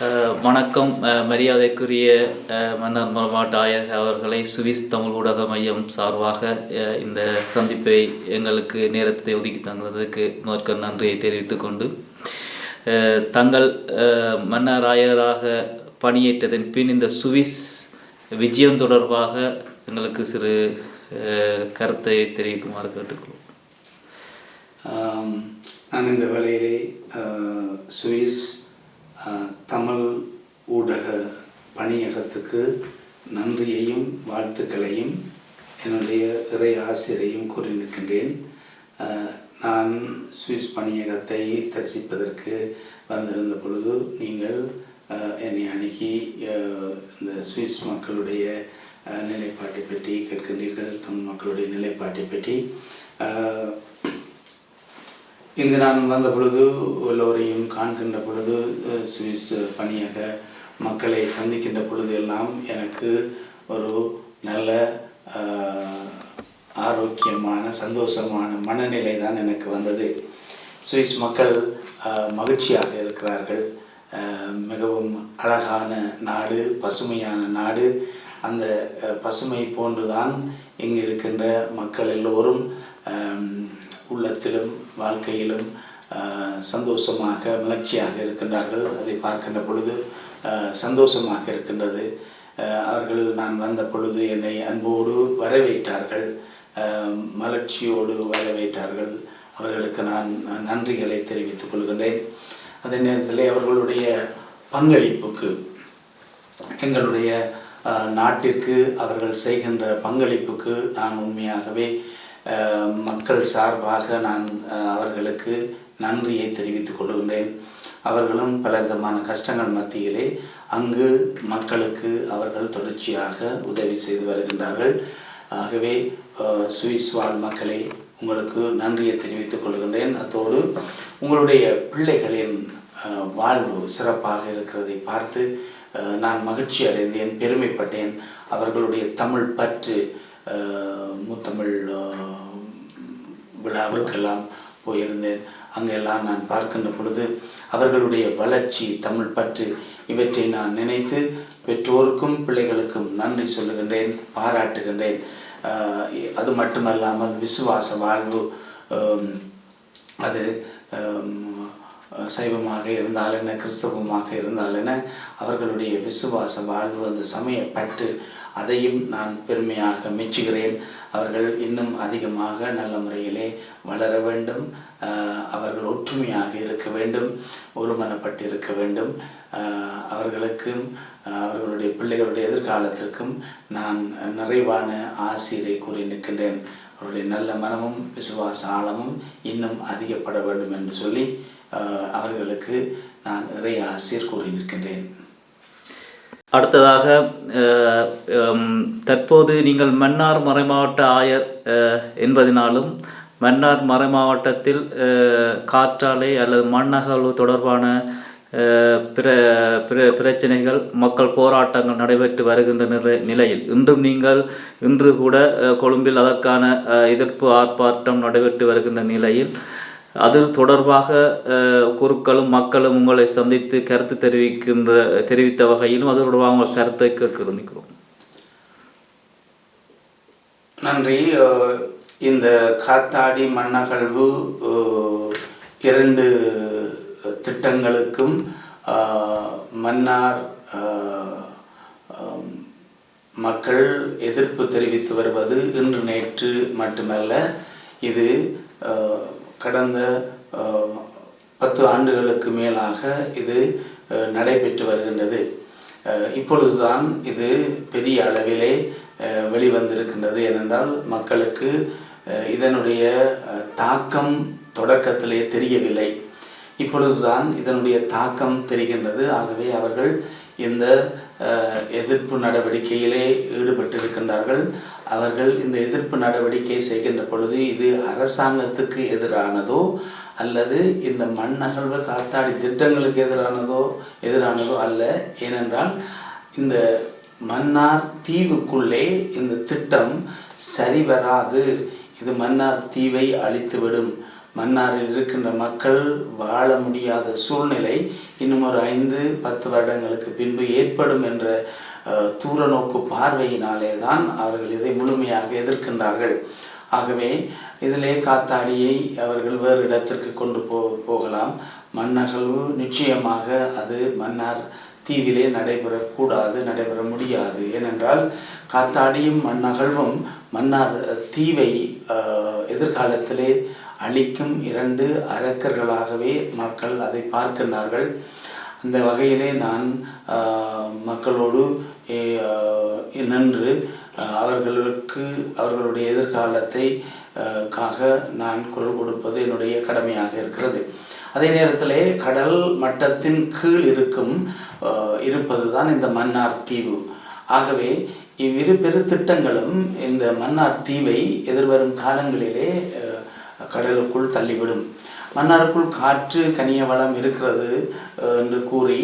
வணக்கம் மரியாதைக்குரிய மன்னர் மாவட்ட ஆயர் அவர்களை சுவிஸ் தமிழ் ஊடக மையம் சார்பாக இந்த சந்திப்பை எங்களுக்கு நேரத்தை ஒதுக்கி தந்ததுக்கு முதற்க நன்றியை தெரிவித்துக்கொண்டு தங்கள் மன்னராயராக மன்னர் ஆயராக பணியேற்றதன் பின் இந்த சுவிஸ் விஜயம் தொடர்பாக எங்களுக்கு சிறு கருத்தை தெரிவிக்குமாறு கேட்டுக்கொள்வோம். நான் இந்த வேளையிலே சுவிஸ் தமிழ் ஊடக பணியகத்துக்கு நன்றியையும் வாழ்த்துக்களையும் என்னுடைய இறை ஆசிரியரையும் கூறி நிற்கின்றேன் நான் சுவிஸ் பணியகத்தை தரிசிப்பதற்கு வந்திருந்த பொழுது நீங்கள் என்னை அணுகி இந்த சுவிஸ் மக்களுடைய நிலைப்பாட்டை பற்றி கேட்கின்றீர்கள் தமிழ் மக்களுடைய நிலைப்பாட்டை பற்றி. இங்கு நான் வந்த பொழுது எல்லோரையும் காண்கின்ற பொழுது சுவிஸ் பணியாக மக்களை சந்திக்கின்ற பொழுது எல்லாம் எனக்கு ஒரு நல்ல ஆரோக்கியமான சந்தோஷமான மனநிலை தான் எனக்கு வந்தது. சுவிஸ் மக்கள் மகிழ்ச்சியாக இருக்கிறார்கள். மிகவும் அழகான நாடு பசுமையான நாடு. அந்த பசுமை போன்றுதான் இங்கு இருக்கின்ற மக்கள் எல்லோரும் உள்ளத்திலும் வாழ்க்கையிலும் சந்தோஷமாக மலர்ச்சியாக இருக்கின்றார்கள். அதை பார்க்கின்ற பொழுது சந்தோஷமாக இருக்கின்றது. அவர்கள் நான் வந்த பொழுது என்னை அன்போடு வரவேற்றார்கள். மலர்ச்சியோடு வரவேற்றார்கள். அவர்களுக்கு நான் நன்றிகளை தெரிவித்துக் கொள்கின்றேன். அதே நேரத்தில் அவர்களுடைய பங்களிப்புக்கு எங்களுடைய நாட்டிற்கு அவர்கள் செய்கின்ற பங்களிப்புக்கு நான் உண்மையாகவே மக்கள் சார்பாக நான் அவர்களுக்கு நன்றியை தெரிவித்துக் கொள்கின்றேன். அவர்களும் பலவிதமான கஷ்டங்கள் மத்தியிலே அங்கு மக்களுக்கு அவர்கள் தொடர்ச்சியாக உதவி செய்து வருகின்றார்கள். ஆகவே சுவிஸ் வாழ் மக்களை உங்களுக்கு நன்றியை தெரிவித்துக் கொள்கின்றேன். அத்தோடு உங்களுடைய பிள்ளைகளின் வாழ்வு சிறப்பாக இருக்கிறதை பார்த்து நான் மகிழ்ச்சி அடைந்தேன் பெருமைப்பட்டேன். அவர்களுடைய தமிழ் பற்று முத்தமிழ் விழாவிற்கெல்லாம் போயிருந்தேன். அங்கெல்லாம் நான் பார்க்கின்ற பொழுது அவர்களுடைய வளர்ச்சி தமிழ் பற்று இவற்றை நான் நினைத்து பெற்றோருக்கும் பிள்ளைகளுக்கும் நன்றி சொல்லுகின்றேன் பாராட்டுகின்றேன். அது மட்டுமல்லாமல் விசுவாச வாழ்வு அது சைவமாக இருந்தால் என்ன கிறிஸ்தவமாக இருந்தால் என்ன அவர்களுடைய விசுவாச வாழ்வு அந்த சமயப்பட்டு அதையும் நான் பெருமையாக மெச்சுகிறேன். அவர்கள் இன்னும் அதிகமாக நல்ல முறையிலே வளர வேண்டும். அவர்கள் ஒற்றுமையாக இருக்க வேண்டும். ஒருமனப்பட்டு இருக்க வேண்டும் அவர்களுக்கும் அவர்களுடைய பிள்ளைகளுடைய எதிர்காலத்திற்கும் நான் நிறைவான ஆசிரியரை கூறி நிற்கின்றேன். அவருடைய நல்ல மனமும் விசுவாச ஆழமும் இன்னும் அதிகப்பட வேண்டும் என்று சொல்லி அவர்களுக்கு நான் இறை ஆசிரியர் கூறி நிற்கின்றேன். அடுத்ததாக தற்போது நீங்கள் மன்னார் மறைமாவட்ட ஆயர் என்பதினாலும் மன்னார் மறைமாவட்டத்தில் காற்றாலை அல்லது மண்ணகழ்வு தொடர்பான பிற பிர பிர- பிரச்சனைகள் மக்கள் போராட்டங்கள் நடைபெற்று வருகின்ற நிலை நிலையில் இன்றும் நீங்கள் இன்று கூட கொழும்பில் அதற்கான எதிர்ப்பு ஆர்ப்பாட்டம் நடைபெற்று வருகின்ற நிலையில் அது தொடர்பாக குருக்களும் மக்களும் உங்களை சந்தித்து கருத்து தெரிவிக்கின்ற தெரிவித்த வகையிலும் அது தொடர்பாக உங்கள் கருத்தை கேட்க நிற்கிறோம் நன்றி. இந்த காத்தாடி மண்ணகழ்வு இரண்டு திட்டங்களுக்கும் மன்னார் மக்கள் எதிர்ப்பு தெரிவித்து வருவது இன்று நேற்று மட்டுமல்ல இது கடந்த பத்து ஆண்டுகளுக்கு மேலாக இது நடைபெற்று வருகின்றது. இப்பொழுதுதான் இது பெரிய அளவிலே வெளிவந்திருக்கின்றது. ஏனென்றால் மக்களுக்கு இதனுடைய தாக்கம் தொடக்கத்திலே தெரியவில்லை. இப்பொழுதுதான் இதனுடைய தாக்கம் தெரிகின்றது. ஆகவே அவர்கள் இந்த எதிர்ப்பு நடவடிக்கையிலே ஈடுபட்டிருக்கின்றார்கள். அவர்கள் இந்த எதிர்ப்பு நடவடிக்கை செய்கின்ற பொழுது இது அரசாங்கத்துக்கு எதிரானதோ அல்லது இந்த மண்ணகழ்வு காத்தாடி திட்டங்களுக்கு எதிரானதோ எதிரானதோ அல்ல. ஏனென்றால் இந்த மன்னார் தீவுக்குள்ளே இந்த திட்டம் சரிவராது. இது மன்னார் தீவை அழித்துவிடும். மன்னாரில் இருக்கின்ற மக்கள் வாழ முடியாத சூழ்நிலை இன்னும் ஒரு ஐந்து பத்து வருடங்களுக்கு பின்பு ஏற்படும் என்ற தூர நோக்கு பார்வையினாலே தான் அவர்கள் இதை முழுமையாக எதிர்க்கின்றார்கள். ஆகவே இதிலே காத்தாடியை அவர்கள் வேறு இடத்திற்கு கொண்டு போ போகலாம். மண்ணகழ்வு நிச்சயமாக அது மன்னார் தீவிலே நடைபெறக்கூடாது நடைபெற முடியாது. ஏனென்றால் காத்தாடியும் மண்ணகழ்வும் மன்னார் தீவை எதிர்காலத்திலே அழிக்கும் இரண்டு அரக்கர்களாகவே மக்கள் அதை பார்க்கின்றார்கள். அந்த வகையிலே நான் மக்களோடு நின்று அவர்களுக்கு அவர்களுடைய எதிர்காலத்தை காக நான் குரல் கொடுப்பது என்னுடைய கடமையாக இருக்கிறது. அதே நேரத்திலே கடல் மட்டத்தின் கீழ் இருக்கும் இருப்பது இருப்பதுதான் இந்த மன்னார் தீவு. ஆகவே இவ்விரு பெரு திட்டங்களும் இந்த மன்னார் தீவை எதிர்வரும் காலங்களிலே கடலுக்குள் தள்ளிவிடும். மன்னாருக்குள் காற்று கனிய வளம் இருக்கிறது என்று கூறி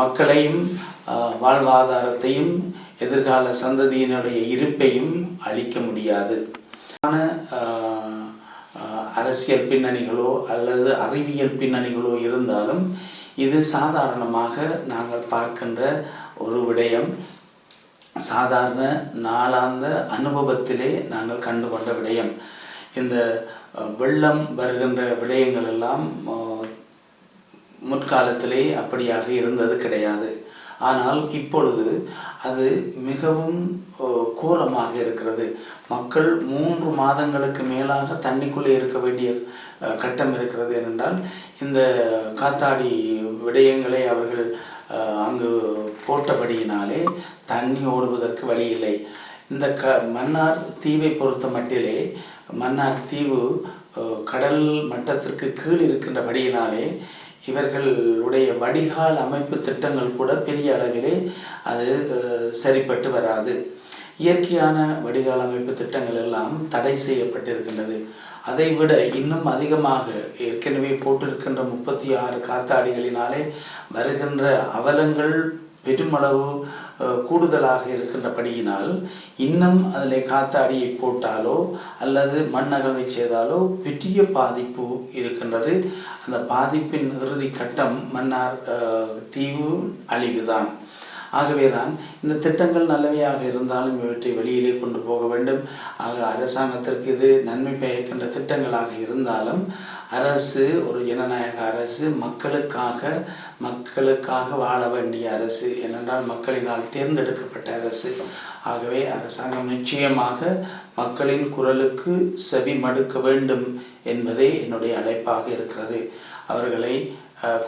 மக்களையும் வாழ்வாதாரத்தையும் எதிர்கால சந்ததியினுடைய இருப்பையும் அளிக்க முடியாது. அரசியல் பின்னணிகளோ அல்லது அறிவியல் பின்னணிகளோ இருந்தாலும் இது சாதாரணமாக நாங்கள் பார்க்கின்ற ஒரு விடயம். சாதாரண நாளாந்த அனுபவத்திலே நாங்கள் கண்டு கொண்ட விடயம். இந்த வெள்ளம் வருகின்ற விடயங்கள் எல்லாம் முற்காலத்திலே அப்படியாக இருந்தது கிடையாது. ஆனால் இப்பொழுது அது மிகவும் கோரமாக இருக்கிறது. மக்கள் மூன்று மாதங்களுக்கு மேலாக தண்ணிக்குள்ளே இருக்க வேண்டிய கட்டம் இருக்கிறது ஏனென்றால் இந்த காத்தாடி விடயங்களை அவர்கள் அங்கு போட்டபடியினாலே தண்ணி ஓடுவதற்கு வழி இல்லை. இந்த க மன்னார் தீவை பொறுத்த மட்டிலே மன்னார் தீவு கடல் மட்டத்திற்கு கீழ் இருக்கின்றபடியினாலே இவர்களுடைய வடிகால் அமைப்பு திட்டங்கள் கூட பெரிய அளவிலே அது சரிப்பட்டு வராது. இயற்கையான வடிகால் அமைப்பு திட்டங்கள் எல்லாம் தடை செய்யப்பட்டிருக்கின்றது. அதை விட இன்னும் அதிகமாக ஏற்கனவே போட்டிருக்கின்ற முப்பத்தி ஆறு காத்தாடிகளினாலே வருகின்ற அவலங்கள் பெருமளவு கூடுதலாக இருக்கின்றபடியினால் இன்னும் அதில் காத்தாடியை போட்டாலோ அல்லது மண்ணகவை செய்தாலோ பெரிய பாதிப்பு இருக்கின்றது. அந்த பாதிப்பின் இறுதி கட்டம் மன்னார் தீவு அழிவுதான். ஆகவேதான் இந்த திட்டங்கள் நல்லவையாக இருந்தாலும் இவற்றை வெளியிலே கொண்டு போக வேண்டும். ஆக அரசாங்கத்திற்கு இது நன்மை பயக்கின்ற திட்டங்களாக இருந்தாலும் அரசு ஒரு ஜனநாயக அரசு மக்களுக்காக மக்களுக்காக வாழ வேண்டிய அரசு ஏனென்றால் மக்களினால் தேர்ந்தெடுக்கப்பட்ட அரசு. ஆகவே அரசாங்கம் நிச்சயமாக மக்களின் குரலுக்கு செவி மடுக்க வேண்டும் என்பதே என்னுடைய அழைப்பாக இருக்கிறது. அவர்களை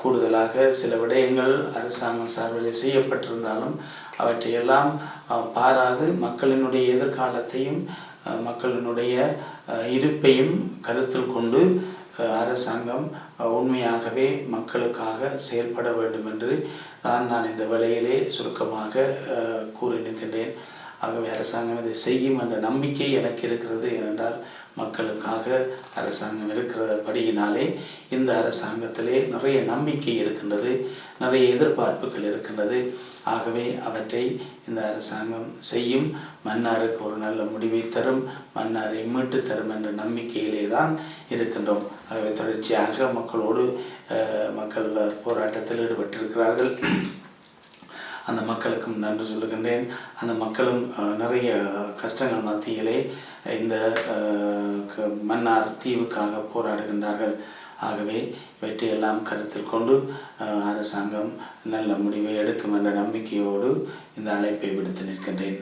கூடுதலாக சில விடயங்கள் அரசாங்கம் சார்பில் செய்யப்பட்டிருந்தாலும் அவற்றையெல்லாம் பாராது. மக்களினுடைய எதிர்காலத்தையும் மக்களினுடைய இருப்பையும் கருத்தில் கொண்டு அரசாங்கம் உண்மையாகவே மக்களுக்காக செயல்பட வேண்டும் என்று தான் நான் இந்த வேளையிலே சுருக்கமாக கூறி நிற்கின்றேன் ஆகவே அரசாங்கம் இதை செய்யும் என்ற நம்பிக்கை எனக்கு இருக்கிறது. ஏனென்றால் மக்களுக்காக அரசாங்கம் இருக்கிற படியினாலே இந்த அரசாங்கத்திலே நிறைய நம்பிக்கை இருக்கின்றது நிறைய எதிர்பார்ப்புகள் இருக்கின்றது. ஆகவே அவற்றை இந்த அரசாங்கம் செய்யும். மன்னாருக்கு ஒரு நல்ல முடிவை தரும் மன்னாரை மீட்டு தரும் என்ற நம்பிக்கையிலே தான் இருக்கின்றோம். ஆகவே தொடர்ச்சியாக மக்களோடு மக்கள் போராட்டத்தில் ஈடுபட்டிருக்கிறார்கள். அந்த மக்களுக்கும் நன்றி சொல்லுகின்றேன். அந்த மக்களும் நிறைய கஷ்டங்கள் மத்தியிலே இந்த க- மன்னார் தீவுக்காக போராடுகின்றார்கள். ஆகவே இவற்றையெல்லாம் கருத்தில் கொண்டு அரசாங்கம் நல்ல முடிவை எடுக்கும் என்ற நம்பிக்கையோடு இந்த அழைப்பை விடுத்து நிற்கின்றேன்.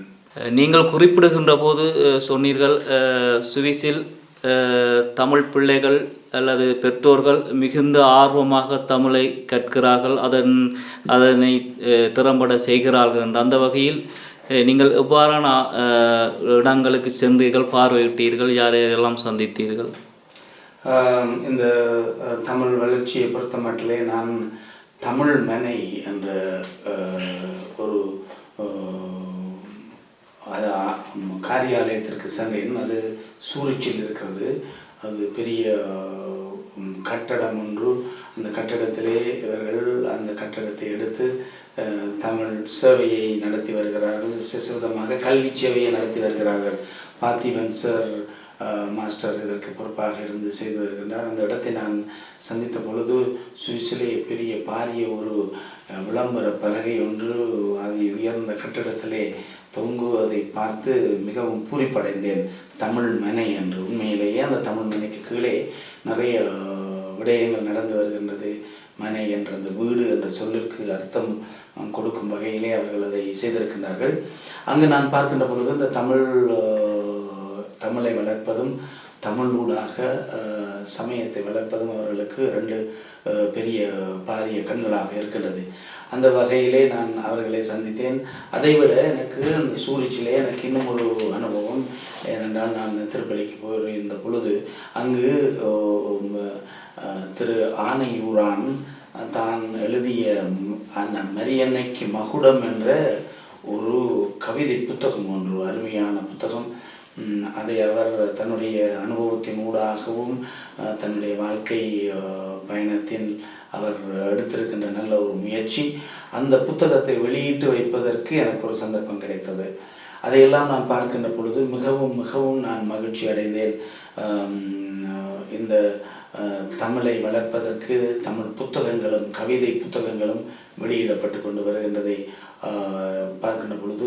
நீங்கள் குறிப்பிடுகின்ற போது சொன்னீர்கள் சுவிசில் சுவிஸில் தமிழ் பிள்ளைகள் அல்லது பெற்றோர்கள் மிகுந்த ஆர்வமாக தமிழை கற்கிறார்கள். அதன் அதனை திறம்பட செய்கிறார்கள் என்ற. அந்த வகையில் நீங்கள் எவ்வாறான இடங்களுக்கு சென்றீர்கள் பார்வையிட்டீர்கள் யார் யாரெல்லாம் சந்தித்தீர்கள் இந்த தமிழ் வளர்ச்சியை பொறுத்த மட்டிலே நான் தமிழ் மனை என்ற ஒரு அது காரியாலயத்திற்கு சென்றேன். அது சூரிச்சில் இருக்கிறது. அது பெரிய கட்டடம் ஒன்று. அந்த கட்டடத்திலே இவர்கள் அந்த கட்டடத்தை எடுத்து தமிழ் சேவையை நடத்தி வருகிறார்கள். விசேஷமாக கல்வி சேவையை நடத்தி வருகிறார்கள். பார்த்திபன் சார் மாஸ்டர் இதற்கு பொறுப்பாக இருந்து செய்து வருகின்றார். அந்த இடத்தை நான் சந்தித்த பொழுது சுவிஸிலே பெரிய பாரிய ஒரு விளம்பர பலகை ஒன்று அது உயர்ந்த கட்டடத்திலே தொங்குவதை பார்த்து மிகவும் பூரிப்படைந்தேன். தமிழ் மனை என்று. உண்மையிலேயே அந்த தமிழ் மனைக்கு கீழே நிறைய விடயங்கள் நடந்து வருகின்றது. மனை என்ற அந்த வீடு என்ற சொல்லிற்கு அர்த்தம் கொடுக்கும் வகையிலே அவர்கள் அதை செய்திருக்கின்றார்கள். அங்கு நான் பார்க்கின்ற பொழுது இந்த தமிழ் தமிழை வளர்ப்பதும் தமிழூடாக அஹ், சமயத்தை வளர்ப்பதும் அவர்களுக்கு ரெண்டு பெரிய பாரிய கண்களாக இருக்கின்றது. அந்த வகையிலே நான் அவர்களை சந்தித்தேன். அதைவிட எனக்கு அந்த சூரிச்சிலே எனக்கு இன்னும் ஒரு அனுபவம் ஏனென்றால் நான் திருப்பதிக்கு போயிருந்த பொழுது அங்கு திரு ஆனையூரான் தான் எழுதிய அந்த மரியன்னைக்கு மகுடம் என்ற ஒரு கவிதை புத்தகம் ஒன்று அருமையான புத்தகம். அதை அவர் தன்னுடைய அனுபவத்தின் ஊடாகவும் தன்னுடைய வாழ்க்கை பயணத்தின் அவர் எடுத்திருக்கின்ற நல்ல ஒரு முயற்சி. அந்த புத்தகத்தை வெளியிட்டு வைப்பதற்கு எனக்கு ஒரு சந்தர்ப்பம் கிடைத்தது. அதையெல்லாம் நான் பார்க்கின்ற பொழுது மிகவும் மிகவும் நான் மகிழ்ச்சி அடைந்தேன். இந்த தமிழை வளர்ப்பதற்கு தமிழ் புத்தகங்களும் கவிதை புத்தகங்களும் வெளியிடப்பட்டு கொண்டு வருகின்றதை பார்க்கின்ற பொழுது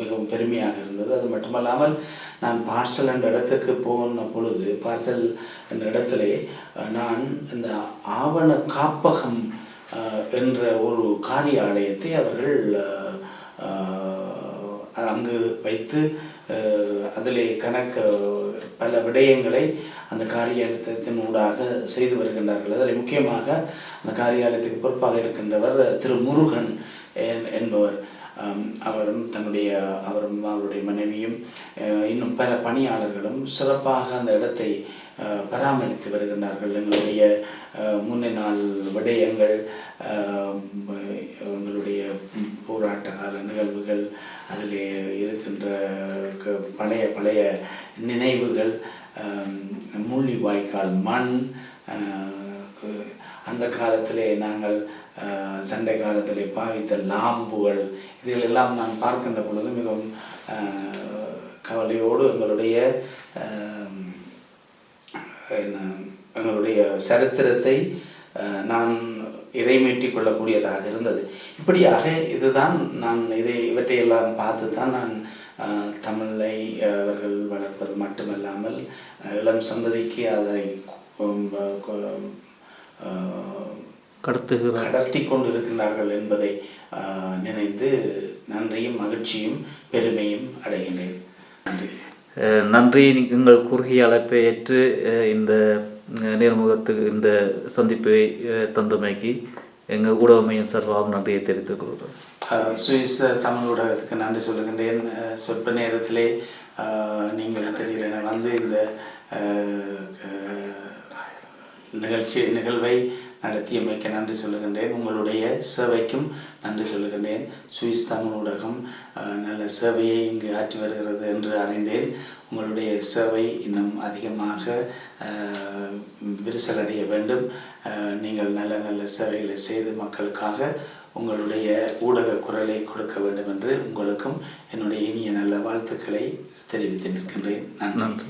மிகவும் பெருமையாக இருந்தது. அது மட்டுமல்லாமல் நான் பார்சல் என்ற இடத்துக்கு போன பொழுது பார்சல் என்ற இடத்துல நான் இந்த ஆவண காப்பகம் என்ற ஒரு காரியாலயத்தை அவர்கள் அங்கு வைத்து அதிலே கணக்கு பல விடயங்களை அந்த காரியாலயத்தின் ஊடாக செய்து வருகின்றார்கள். அதில் முக்கியமாக அந்த காரியாலயத்துக்கு பொறுப்பாக இருக்கின்றவர் திரு முருகன் என்பவர் அவரும் தன்னுடைய அவரும் அவருடைய மனைவியும் இன்னும் பல பணியாளர்களும் சிறப்பாக அந்த இடத்தை பராமரித்து வருகின்றார்கள். எங்களுடைய முன்ன நாள் விடயங்கள் எங்களுடைய போராட்ட கால நிகழ்வுகள் அதிலே இருக்கின்ற க- பழைய பழைய நினைவுகள் ஆம், முள்ளி வாய்க்கால் மண் அந்த காலத்திலே நாங்கள் சண்டை காலத்தில் பாவித்த லாம்புகள் இதுகளெல்லாம் நான் பார்க்கின்ற பொழுது மிகவும் கவலையோடு எங்களுடைய என்ன, எங்களுடைய சரித்திரத்தை நான் இறைமீட்டிக் கொள்ளக்கூடியதாக இருந்தது. இப்படியாக இதுதான் நான் இதை இவற்றையெல்லாம் பார்த்து தான் நான் தமிழை அவர்கள் வளர்ப்பது மட்டுமல்லாமல் இளம் சந்ததிக்கு அதை கடத்துகிறார். கடத்தி கொண்டு இருக்கின்றார்கள் என்பதை நினைத்து நன்றியும் மகிழ்ச்சியும் பெருமையும் அடைகின்றேன். நன்றி. நன்றி. நீங்கள் குறுகிய அழைப்பை ஏற்று இந்த நேர்முகத்துக்கு இந்த சந்திப்பை தந்தமைக்கு எங்கள் ஊடக மையம் சார்பாகவும் நன்றியை தெரிவித்துக் கொள்கிறோம். சுவிஸ் தமிழ் ஊடகத்துக்கு நன்றி சொல்லுகின்றேன். சொற்ப நேரத்திலே நீங்கள் திடீரென வந்து இந்த நிகழ்ச்சி நிகழ்வை நடத்தியமைக்க நன்றி சொல்லுகின்றேன். உங்களுடைய சேவைக்கும் நன்றி சொல்லுகின்றேன். சுவிஸ் தமிழ் ஊடகம் நல்ல சேவையை இங்கு ஆற்றி வருகிறது என்று அறிந்தேன். உங்களுடைய சேவை இன்னும் அதிகமாக விரிசலடைய வேண்டும். நீங்கள் நல்ல நல்ல சேவைகளை செய்து மக்களுக்காக உங்களுடைய ஊடக குரலை கொடுக்க வேண்டும் என்று உங்களுக்கும் என்னுடைய இனிய நல்ல வாழ்த்துக்களை தெரிவித்து நிற்கின்றேன். நன்றி.